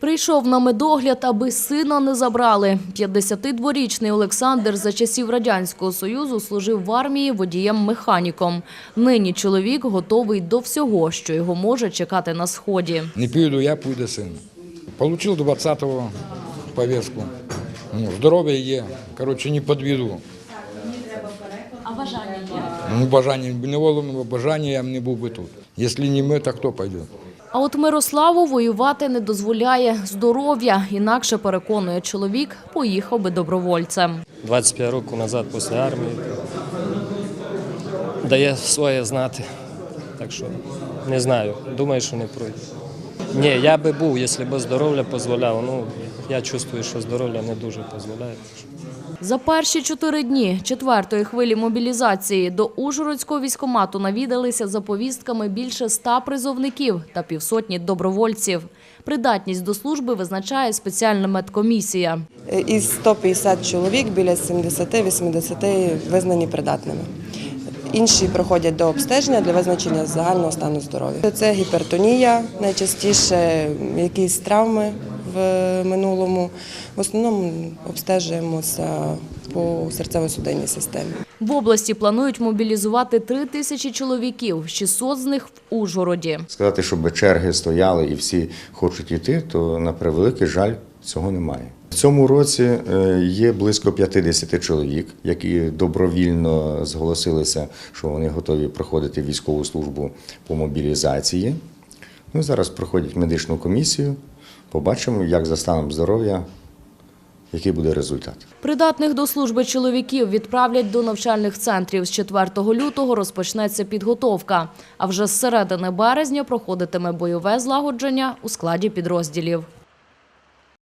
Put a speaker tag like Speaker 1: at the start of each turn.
Speaker 1: Прийшов на медогляд, аби сина не забрали. 52-річний Олександр за часів Радянського Союзу служив в армії водієм-механіком. Нині чоловік готовий до всього, що його може чекати на сході.
Speaker 2: Не піду я, піде син. Получил 20-го повестку. Ну, здоров'я є. Коротше, не підведу.
Speaker 1: А бажання є?
Speaker 2: Ну, бажання, не було бажання, я б не був би тут. Якщо не ми, то хто піде?
Speaker 1: А от Мирославу воювати не дозволяє здоров'я. Інакше, переконує чоловік, поїхав би добровольцем.
Speaker 3: 25 років назад після армії. Дає своє знати. Так що не знаю. Думаю, що не пройде. Ні, я би був, якщо б здоров'я дозволяло. Ну, я чувствую, що здоров'я не дуже дозволяє.
Speaker 1: За перші чотири дні четвертої хвилі мобілізації до Ужгородського військкомату навідалися за повістками більше ста призовників та півсотні добровольців. Придатність до служби визначає спеціальна медкомісія.
Speaker 4: Із 150 чоловік біля 70-80 визнані придатними. Інші проходять до обстеження для визначення загального стану здоров'я. Це гіпертонія, найчастіше якісь травми в минулому. В основному обстежуємося по серцево-судинній системі.
Speaker 1: В області планують мобілізувати три тисячі чоловіків, 600 з них в Ужгороді.
Speaker 5: Сказати, щоб черги стояли і всі хочуть йти, то на превеликий жаль цього немає. В цьому році е, є близько 50 чоловік, які добровільно зголосилися, що вони готові проходити військову службу по мобілізації. Ну, зараз проходять медичну комісію. Побачимо, як за станом здоров'я, який буде результат.
Speaker 1: Придатних до служби чоловіків відправлять до навчальних центрів. З 4 лютого розпочнеться підготовка. А вже з середини березня проходитиме бойове злагодження у складі підрозділів.